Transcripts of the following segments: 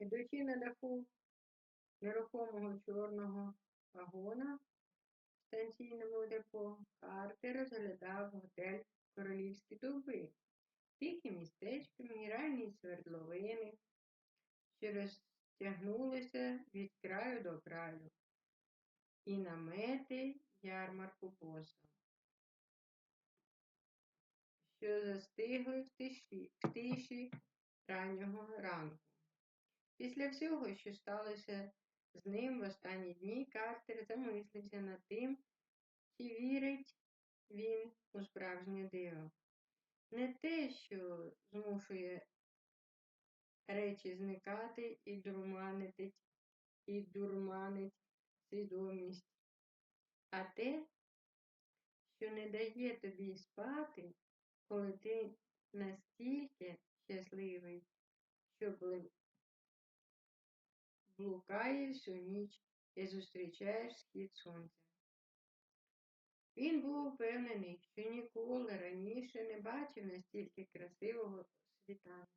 Ідучи на даху нерухомого чорного вагона в станційному депо, Картер розглядав готель Королівські дуби, тихе містечко мінеральні свердловини, що розтягнулися від краю до краю, і намети ярмарку боса, що застигли в тиші, в тиші раннього ранку. Після всього, що сталося з ним в останні дні, Картер замислився над тим, чи вірить він у справжнє диво. Не те, що змушує речі зникати і дурманить, і дурманить свідомість, а те, що не дає тобі спати, коли ти настільки щасливий, що блукаєш всю ніч і зустрічаєш схід сонця. Він був впевнений, що ніколи раніше не бачив настільки красивого світанку.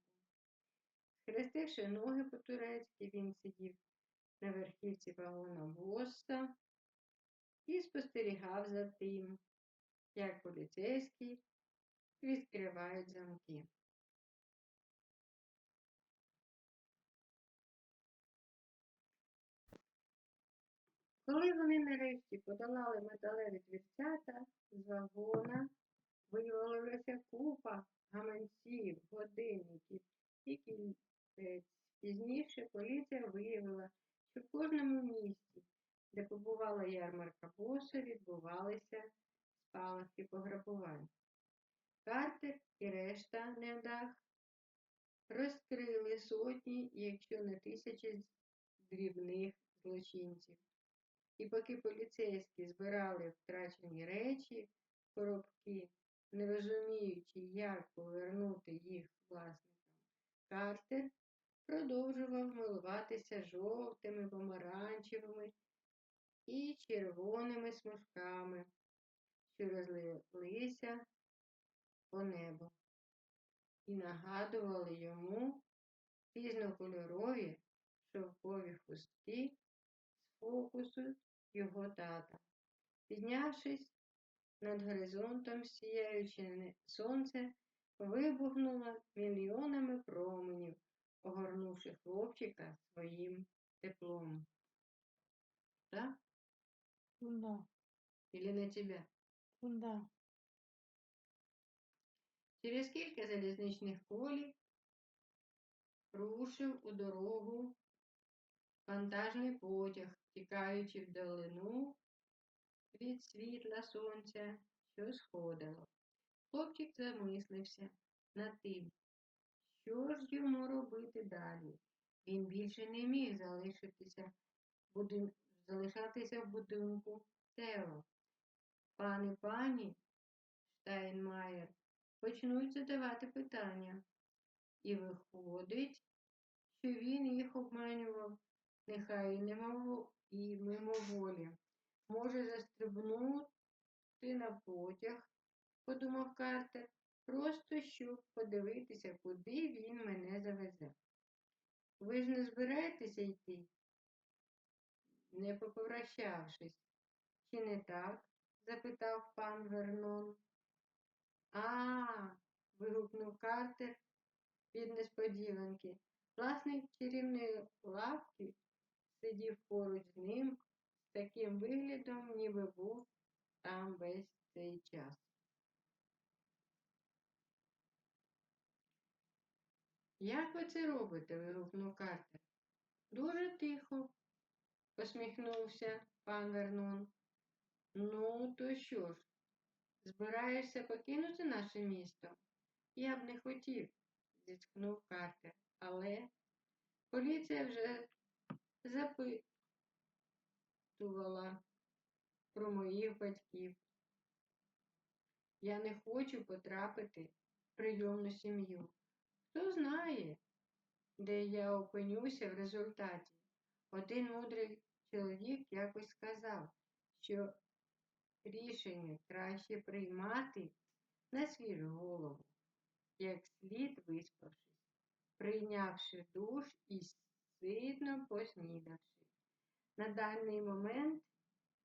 Схрестивши ноги по-турецьки, він сидів на верхівці вагона боса і спостерігав за тим, як поліцейські відкривають замки. Коли вони нарешті подолали металеві дверцята, з вагона вивалилася купа гаманців, годинників і кільпець. Пізніше поліція виявила, що в кожному місті, де побувала ярмарка боса, відбувалися спалахи пограбувань. Картер і решта невдах розкрили сотні, якщо не тисячі дрібних злочинців. І поки поліцейські збирали втрачені речі, коробки, не розуміючи, як повернути їх власникам, Картер продовжував милуватися жовтими, помаранчевими і червоними смужками, що розлилися по небу, і нагадували йому різнокольорові шовкові хустки з фокусу його тата. Піднявшись над горизонтом, сіяюче сонце вибухнуло мільйонами променів, огорнувши хлопчика своїм теплом. Да? Да, Или на тебя? да. Через кілька залізничних колій рушив у дорогу вантажний потяг, тікаючи вдалину від світла сонця, що сходило. Хлопчик замислився над тим, що ж йому робити далі. Він більше не міг залишитися будин... залишатися в будинку Тео. Пан і пані Штайнмаєр почнуть задавати питання. І виходить, що він їх обманював, нехай немов і мимоволі. Може застрибнути на потяг, подумав Картер, просто щоб подивитися, куди він мене завезе. Ви ж не збираєтеся йти, не попрощавшись. Чи не так? запитав пан Вернон. А, вигукнув Картер від несподіванки. Власник чарівної лавки сидів поруч з ним з таким виглядом, ніби був там весь цей час. Як ви це робите? вигукнув Картер. Дуже тихо, посміхнувся пан Вернон. Ну, то що ж, збираєшся покинути наше місто? Я б не хотів, зітхнув Картер, але поліція вже запитувала про моїх батьків. Я не хочу потрапити в прийомну сім'ю. Хто знає, де я опинюся в результаті. Один мудрий чоловік якось сказав, що рішення краще приймати на свіжу голову, як слід виспавшись, прийнявши душ і ситно поснідавши. На даний момент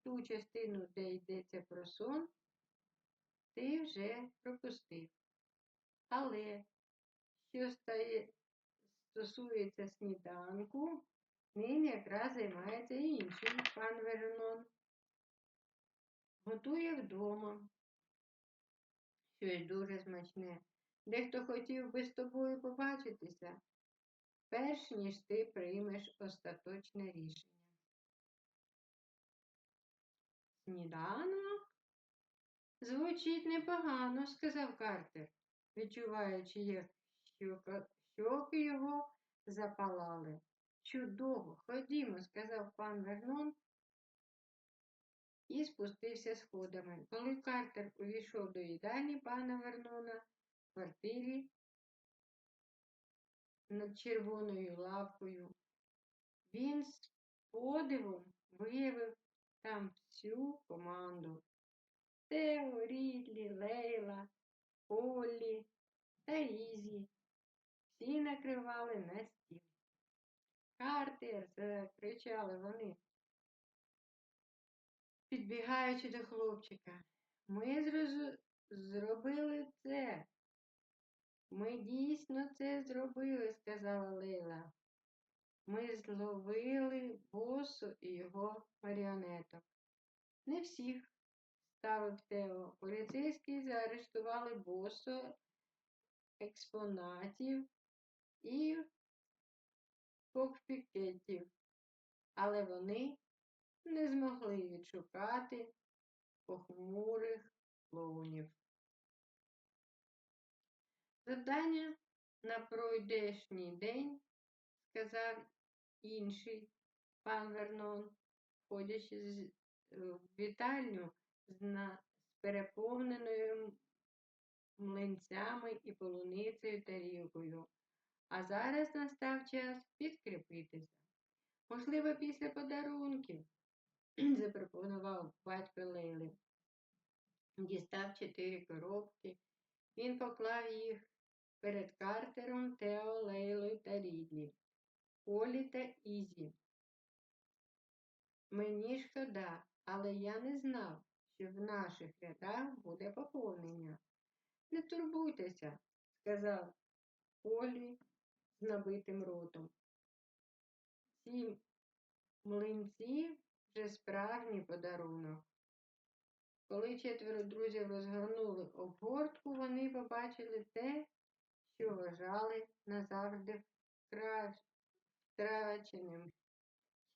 ту частину, де йдеться про сон, ти вже пропустив. Але що стає, стосується сніданку, ним якраз займається інший пан Вернон. Готує вдома щось дуже смачне. Дехто хотів би з тобою побачитися, перш ніж ти приймеш остаточне рішення. Сніданок? Звучить непогано, сказав Картер, відчуваючи, як щоки його запалали. Чудово, ходімо, сказав пан Вернон і спустився сходами. Коли Картер увійшов до їдальні пана Вернона в квартирі над червоною лавкою, він з подивом виявив там всю команду. Тео, Рідлі, Лейла, Оллі та Ізі. Всі накривали на стіл. Картер, закричали вони, підбігаючи до хлопчика. Ми зрозу- зробили це. Ми дійсно це зробили, сказала Лейла. Ми зловили босу і його маріонеток. Не всіх, ставив Тео. Поліцейські заарештували босу, експонатів і кокпікетів, але вони не змогли відшукати похмурих клоунів. Завдання на пройдешній день, сказав інший пан Вернон, входячи з- в вітальню з, на, з переповненою млинцями і полуницею тарілкою. А зараз настав час підкріпитися. Можливо, після подарунків, запропонував батько Лейли. Дістав чотири коробки. Він поклав їх перед Картером, Тео, Лейлою та Рідлі, Олі та Ізі. Мені шкода, але я не знав, що в наших рядах буде поповнення. Не турбуйтеся, сказав Олі з набитим ротом. Ці млинці вже справжній подарунок. Коли четверо друзів розгорнули обгортку, вони побачили те, що вважали назавжди вкра- втраченим.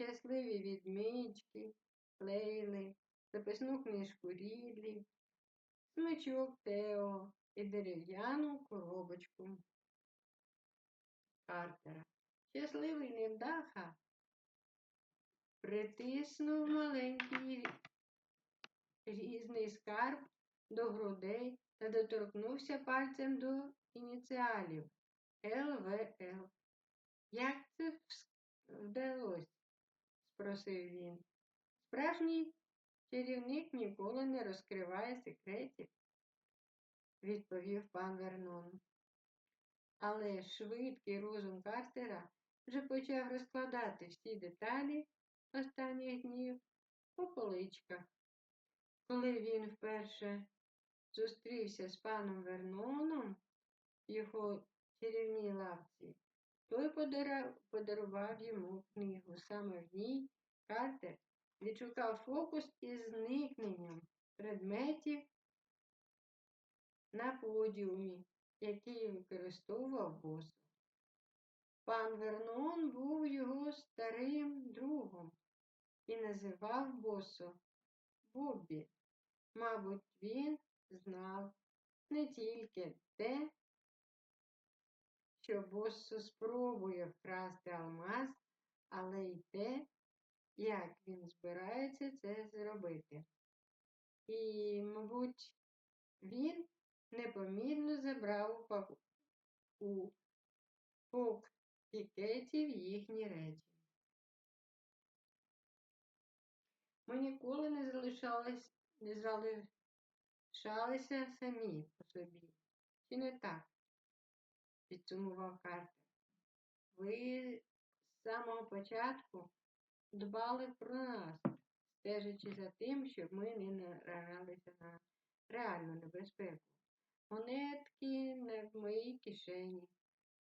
Щасливі відмічки, лейли, записну книжку Рідлі, смичок Тео і дерев'яну коробочку Картера. Щасливий невдаха притиснув маленький різний скарб до грудей та доторкнувся пальцем до ініціалів ЛВЛ. Як це вдалося? спросив він. Справжній чарівник ніколи не розкриває секретів, відповів пан Вернон. Але швидкий розум Картера вже почав розкладати всі деталі останніх днів по поличках. Коли він вперше зустрівся з паном Верноном його чарівній лавці, той подарував йому книгу. Саме в ній Картер відшукав фокус із зникненням предметів на подіумі, який використовував босо. Пан Вернон був його старим другом і називав босо Боббі. Мабуть, він знав не тільки те, що босо спробує вкрасти алмаз, але й те, як він збирається це зробити. І, мабуть, він непомітно забрав у пак- пікетів їхні речі. Ми ніколи не залишались, не залишалися самі по собі. Чи не так? підсумував Картер. Ви з самого початку дбали про нас, стежачи за тим, щоб ми не наражалися на реальну небезпеку. Монетки не в моїй кишені,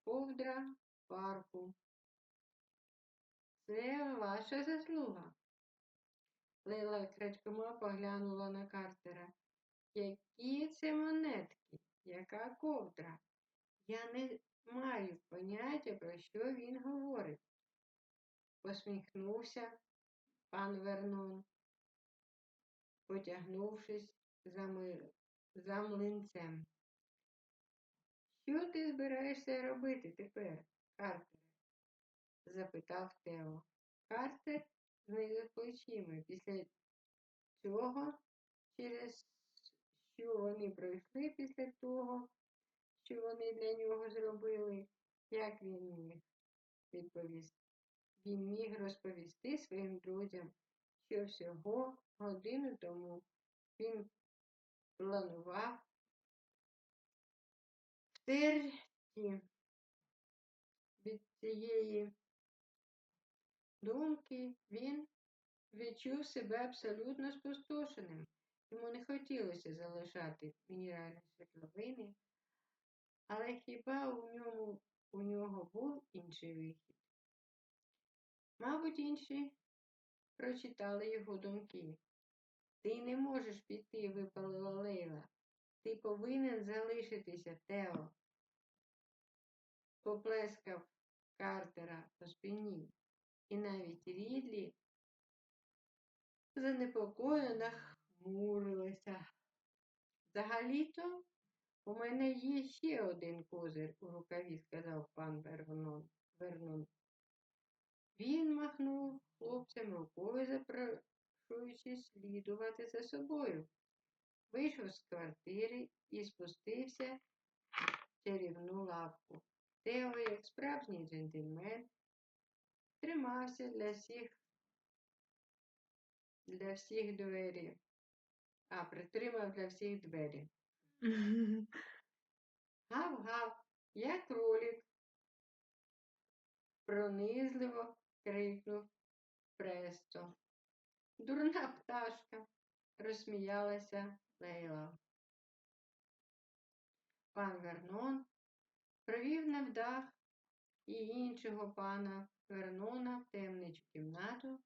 ковдра в парку. Це ваша заслуга. Лейла крадькома поглянула на Картера. Які це монетки? Яка ковдра? Я не маю поняття, про що він говорить. Посміхнувся пан Вернон, потягнувшись за, ми... за млинцем. Що ти збираєшся робити тепер, Картере? запитав Тео. Картер знизив плечима. Після цього, через що вони пройшли після того, що вони для нього зробили, як він міг відповісти. Він міг розповісти своїм друзям, що всього годину тому він планував втерті від цієї думки він відчув себе абсолютно спустошеним. Йому не хотілося залишати мінеральні свердловини, але хіба у ньому у нього був інший вихід? Мабуть, інші прочитали його думки. Ти не можеш піти, випалила Лейла. Ти повинен залишитися, Тео. Поплескав Картера по спині, і навіть Рідлі занепокоєно хмурилася. Взагалі-то у мене є ще один козир у рукаві, сказав пан Вернон. Вернон. Він махнув хлопцям рукою, запрошуючи слідувати за собою. Вийшов з квартири і спустився в чарівну лавку. Тео, як справжній джентльмен, тримався для всіх для всіх двері. А, притримав для всіх двері. Гав-гав, я кролік. Пронизливо крикнув Престо. Дурна пташка, розсміялася Лейла. Пан Вернон провів на вдах і іншого пана Вернона в темничу кімнату,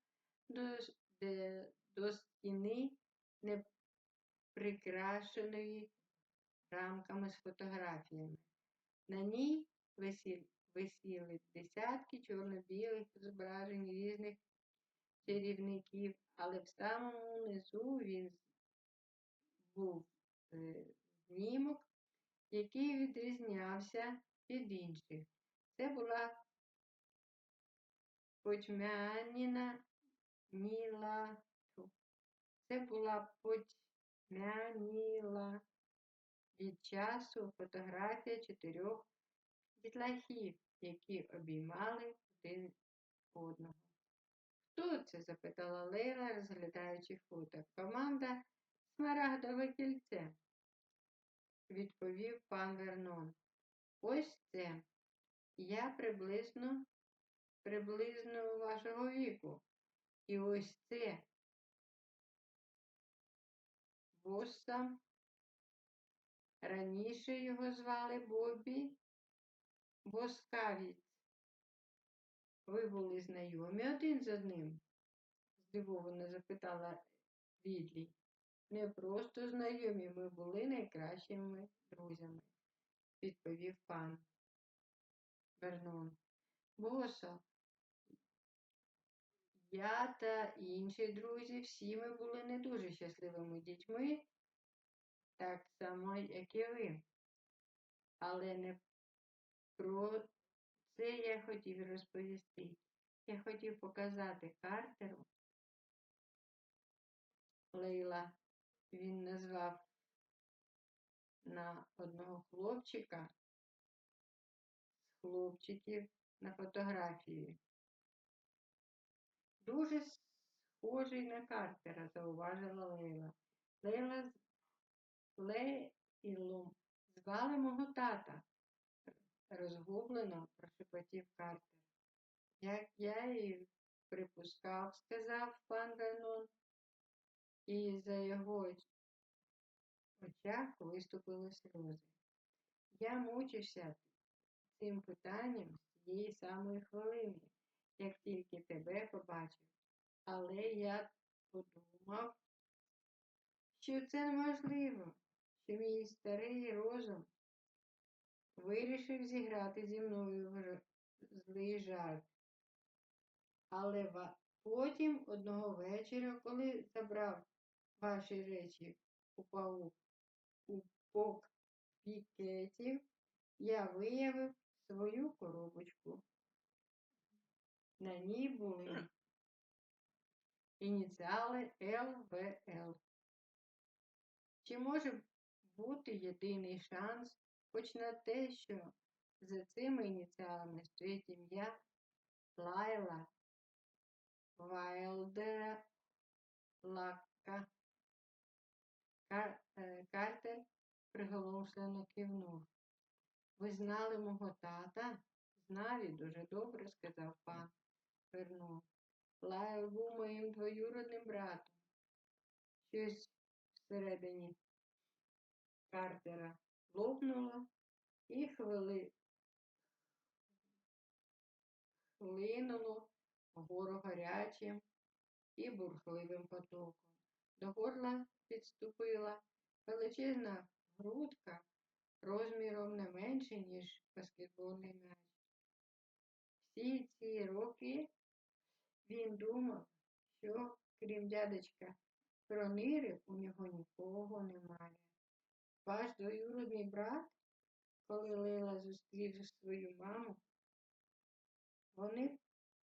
до, де, до стіни не прикрашеної рамками з фотографіями. На ній висіли, десятки чорно-білих зображень різних чарівників, але в самому низу він був е, знімок, який відрізнявся від інших. Це була Потьмяніна Ніла. Це була Потьмяніла від часу фотографія чотирьох дітлахів, які обіймали один одного. Хто це? запитала Лейла, розглядаючи фото. Команда Смарагдове кільце, відповів пан Вернон. Ось це. Я приблизно приблизно вашого віку. І ось це Босса. Раніше його звали Бобі Боскавіць. Ви були знайомі один з одним? здивовано запитала Рідлі. Не просто знайомі, ми були найкращими друзями, відповів пан Вернон. Босо, я та інші друзі, всі ми були не дуже щасливими дітьми, так само, як і ви. Але не про це я хотів розповісти. Я хотів показати Картеру. Лейла він назвав на одного хлопчика з хлопчиків на фотографії. Дуже схожий на Картера, зауважила Лейла. Лейла з Лейлом звали мого тата, розгублено прошепотів Картер. Як я і припускав, сказав пан Вернон, і за його очах виступили сльози. Я мучився цим питанням з тієї самої хвилини, як тільки тебе побачив. Але я подумав, що це неможливо, що мій старий розум вирішив зіграти зі мною злий жарт. Але потім одного вечора, коли забрав ваші речі у паук у пок пікетів, я виявив свою коробочку. На ній були ініціали ЛВЛ. Чи може бути єдиний шанс хоч на те, що за цими ініціалами стоїть ім'я Лайла Вайлдера Лака? Кар- е, Картер приголомшлено кивнув. Ви знали мого тата? Знав і дуже добре, сказав пан Вернон. Лайл був моїм двоюродним братом. Щось всередині Картера лопнуло і хвили... хлинуло вгору гарячим і бурхливим потоком. До горла підступила величезна грудка розміром не менше, ніж баскетбольний м'яч. Всі ці роки він думав, що крім дядечка Пронири у нього нікого немає. Ваш двоюродний брат, коли Лейла зустрів свою маму, вони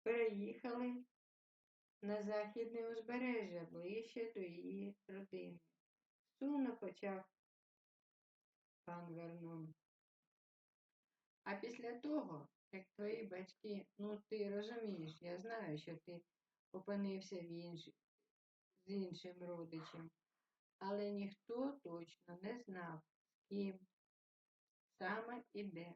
переїхали на західне узбережжя ближче до її родини. Сумно почав пан Вернон. А після того, як твої батьки, ну ти розумієш, я знаю, що ти опинився в інш... з іншим родичем, але ніхто точно не знав, з ким саме і де.